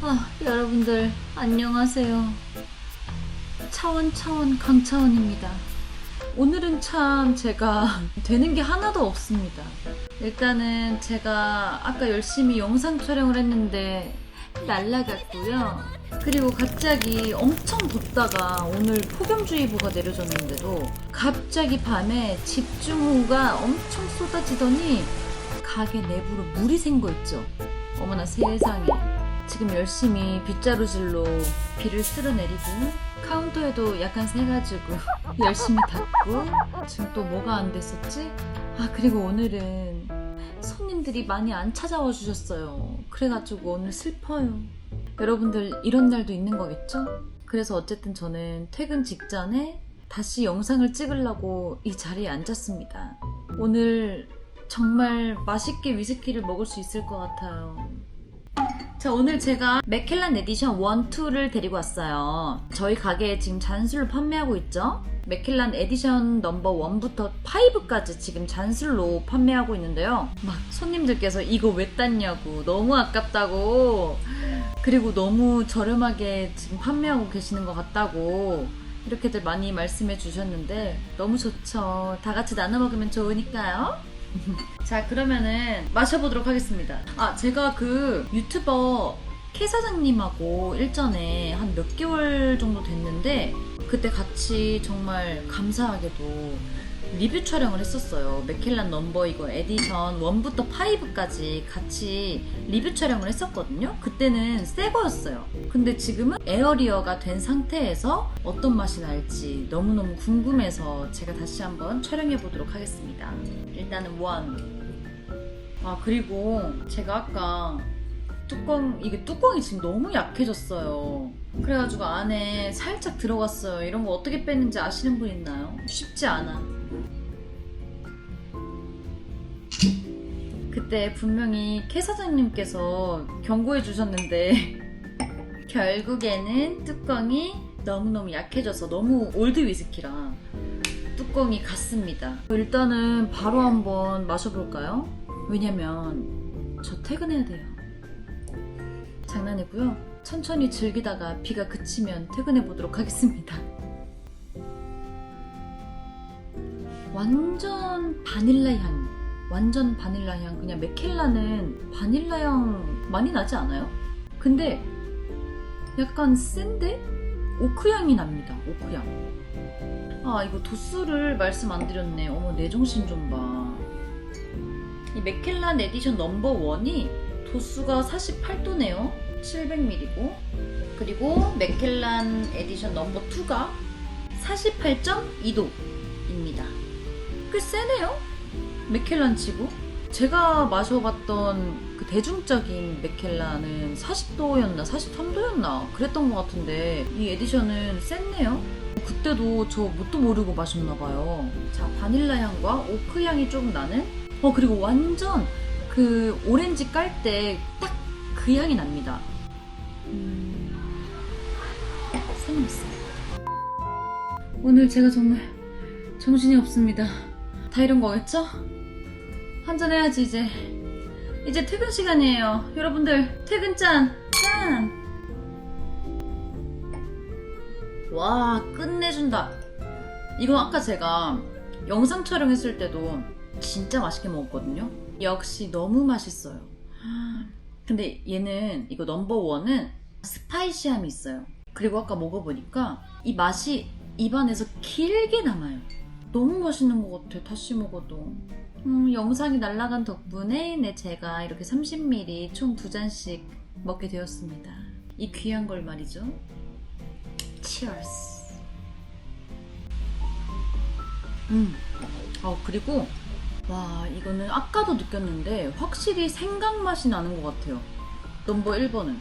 아, 여러분들 안녕하세요. 차원 차원 강차원입니다. 오늘은 참 제가 되는 게 하나도 없습니다. 일단은 제가 아까 열심히 영상 촬영을 했는데 날라갔고요. 그리고 갑자기 엄청 덥다가 오늘 폭염주의보가 내려졌는데도 갑자기 밤에 집중호우가 엄청 쏟아지더니 가게 내부로 물이 샌 거 있죠. 어머나 세상에. 지금 열심히 빗자루질로 비를 쓸어내리고 카운터에도 약간 새가지고 열심히 닦고 지금 또 뭐가 안 됐었지? 아 그리고 오늘은 손님들이 많이 안 찾아와 주셨어요. 그래가지고 오늘 슬퍼요. 여러분들 이런 날도 있는 거겠죠? 그래서 어쨌든 저는 퇴근 직전에 다시 영상을 찍으려고 이 자리에 앉았습니다. 오늘 정말 맛있게 위스키를 먹을 수 있을 것 같아요. 자, 오늘 제가 맥켈란 에디션 1, 2를 데리고 왔어요. 저희 가게에 지금 잔술로 판매하고 있죠? 맥켈란 에디션 넘버 1부터 5까지 지금 잔술로 판매하고 있는데요. 막 손님들께서 이거 왜 땄냐고, 너무 아깝다고, 그리고 너무 저렴하게 지금 판매하고 계시는 것 같다고, 이렇게들 많이 말씀해 주셨는데, 너무 좋죠. 다 같이 나눠 먹으면 좋으니까요. 자 그러면은 마셔보도록 하겠습니다 아 제가 그 유튜버 K 사장님하고 일전에 한 몇 개월 정도 됐는데 그때 같이 정말 감사하게도 리뷰 촬영을 했었어요. 맥켈란 넘버 이거 에디션 1부터 5까지 같이 리뷰 촬영을 했었거든요. 그때는 새 거였어요. 근데 지금은 에어리어가 된 상태에서 어떤 맛이 날지 너무너무 궁금해서 제가 다시 한번 촬영해 보도록 하겠습니다. 일단은 원. 아 그리고 제가 아까 뚜껑 이게 뚜껑이 지금 너무 약해졌어요. 그래가지고 안에 살짝 들어갔어요. 이런 거 어떻게 뺐는지 아시는 분 있나요? 쉽지 않아. 그때 분명히 캐 사장님께서 경고해 주셨는데 결국에는 뚜껑이 너무너무 약해져서 너무 올드 위스키라 뚜껑이 갔습니다. 일단은 바로 한번 마셔볼까요? 왜냐면 저 퇴근해야 돼요. 장난이고요. 천천히 즐기다가 비가 그치면 퇴근해 보도록 하겠습니다. 완전 바닐라 향. 완전 바닐라 향. 그냥 맥켈라는 바닐라 향 많이 나지 않아요? 근데 약간 센데? 오크 향이 납니다. 오크 향. 아 이거 도수를 말씀 안 드렸네 어머 내 정신 좀 봐 이 맥켈란 에디션 넘버 1이 도수가 48도네요. 700ml고 그리고 맥켈란 에디션 넘버 2가 48.2도입니다. 꽤 세네요. 맥켈란 치고. 제가 마셔봤던 그 대중적인 맥켈란은 40도였나 43도였나 그랬던 것 같은데 이 에디션은 셌네요. 그때도 저 뭣도 모르고 마셨나봐요. 자, 바닐라 향과 오크 향이 좀 나는? 어, 그리고 완전 그 오렌지 깔 때 딱 그 향이 납니다. 음, 생겼어요. 오늘 제가 정말 정신이 없습니다. 다 이런 거겠죠? 한잔 해야지, 이제. 이제 퇴근 시간이에요. 여러분들, 퇴근 짠! 짠! 와 끝내준다 이건 아까 제가 영상 촬영했을 때도 진짜 맛있게 먹었거든요 역시 너무 맛있어요. 근데 얘는 이거 넘버원은 스파이시함이 있어요. 그리고 아까 먹어보니까 이 맛이 입안에서 길게 남아요. 너무 맛있는 것 같아 다시 먹어도. 음, 영상이 날아간 덕분에 네, 제가 이렇게 30ml 총 두 잔씩 먹게 되었습니다. 이 귀한 걸 말이죠. Cheers. 음. 어, 그리고, 와, 이거는 아까도 느꼈는데, 확실히 생강 맛이 나는 것 같아요. 넘버 1번은.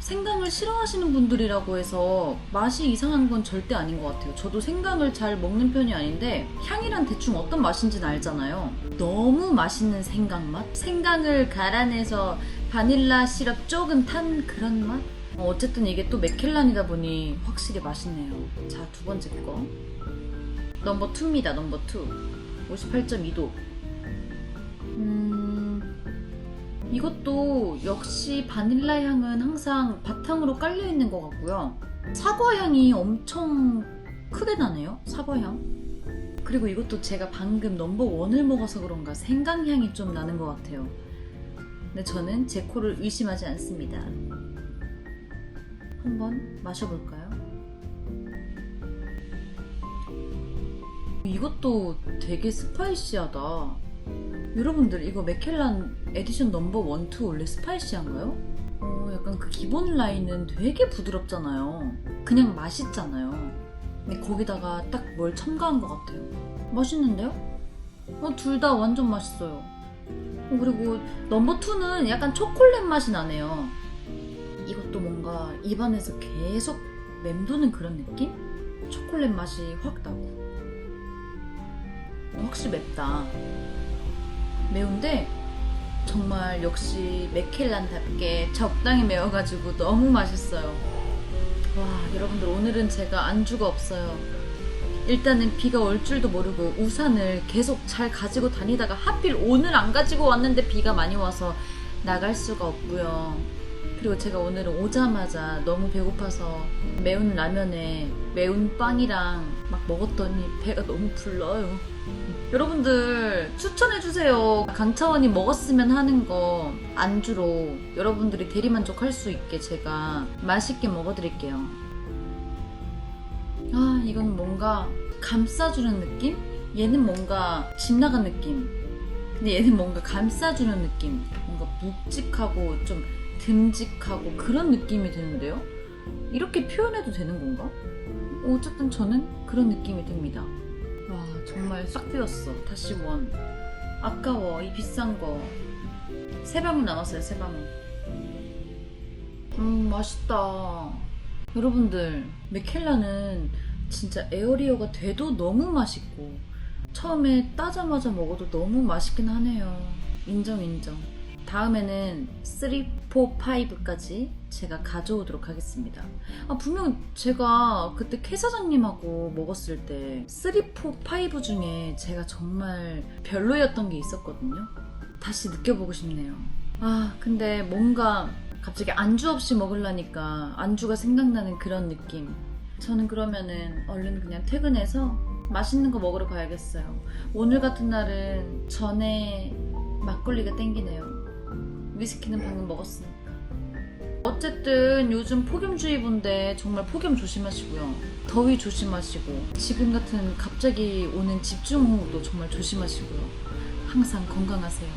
생강을 싫어하시는 분들이라고 해서 맛이 이상한 건 절대 아닌 것 같아요. 저도 생강을 잘 먹는 편이 아닌데, 향이란 대충 어떤 맛인지는 알잖아요. 너무 맛있는 생강 맛? 생강을 갈아내서 바닐라 시럽 조금 탄 그런 맛? 어, 어쨌든 이게 또 맥켈란이다 보니 확실히 맛있네요. 자, 두 번째 거. 넘버 2입니다, 넘버 2. 58.2도. 이것도 역시 바닐라 향은 항상 바탕으로 깔려 있는 것 같고요. 사과 향이 엄청 크게 나네요, 사과 향. 그리고 이것도 제가 방금 넘버 원을 먹어서 그런가 생강 향이 좀 나는 것 같아요. 근데 저는 제 코를 의심하지 않습니다. 한번 마셔볼까요? 이것도 되게 스파이시하다. 여러분들 이거 맥켈란 에디션 넘버 1, 2 원래 스파이시한가요? 어, 약간 그 기본 라인은 되게 부드럽잖아요. 그냥 맛있잖아요. 근데 거기다가 딱 뭘 첨가한 것 같아요. 맛있는데요? 어, 둘 다 완전 맛있어요. 어, 그리고 넘버 2는 약간 초콜릿 맛이 나네요. 이것도 뭔가 입안에서 계속 맴도는 그런 느낌? 초콜릿 맛이 확 나고. 확실히 맵다. 매운데 정말 역시 맥켈란답게 적당히 매워가지고 너무 맛있어요. 와, 여러분들 오늘은 제가 안주가 없어요. 일단은 비가 올 줄도 모르고 우산을 계속 잘 가지고 다니다가 하필 오늘 안 가지고 왔는데 비가 많이 와서 나갈 수가 없고요. 그리고 제가 오늘은 오자마자 너무 배고파서 매운 라면에 매운 빵이랑 막 먹었더니 배가 너무 불러요. 여러분들 추천해주세요. 강차원이 먹었으면 하는 거 안주로 여러분들이 대리만족할 수 있게 제가 맛있게 먹어드릴게요. 아, 이건 뭔가 감싸주는 느낌? 얘는 뭔가 집 나간 느낌. 근데 얘는 뭔가 감싸주는 느낌. 뭔가 묵직하고 좀 듬직하고 그런 느낌이 드는데요? 이렇게 표현해도 되는 건가? 어쨌든 저는 그런 느낌이 듭니다. 와, 정말 싹 비웠어. 다시 원. 아까워, 이 비싼 거. 세 방울 남았어요, 세 방울. 음, 맛있다. 여러분들, 맥켈라는 진짜 에어리어가 돼도 너무 맛있고, 처음에 따자마자 먹어도 너무 맛있긴 하네요. 인정, 인정. 다음에는 3, 4, 5까지 제가 가져오도록 하겠습니다. 아, 분명 제가 그때 캐 사장님하고 먹었을 때 3, 4, 5 중에 제가 정말 별로였던 게 있었거든요. 다시 느껴보고 싶네요. 아, 근데 뭔가 갑자기 안주 없이 먹으려니까 안주가 생각나는 그런 느낌. 저는 그러면은 얼른 그냥 퇴근해서 맛있는 거 먹으러 가야겠어요. 오늘 같은 날은 전에 막걸리가 땡기네요. 위스키는 방금 먹었으니까. 어쨌든 요즘 폭염주의보인데 정말 폭염 조심하시고요. 더위 조심하시고 지금 같은 갑자기 오는 집중호우도 정말 조심하시고요. 항상 건강하세요.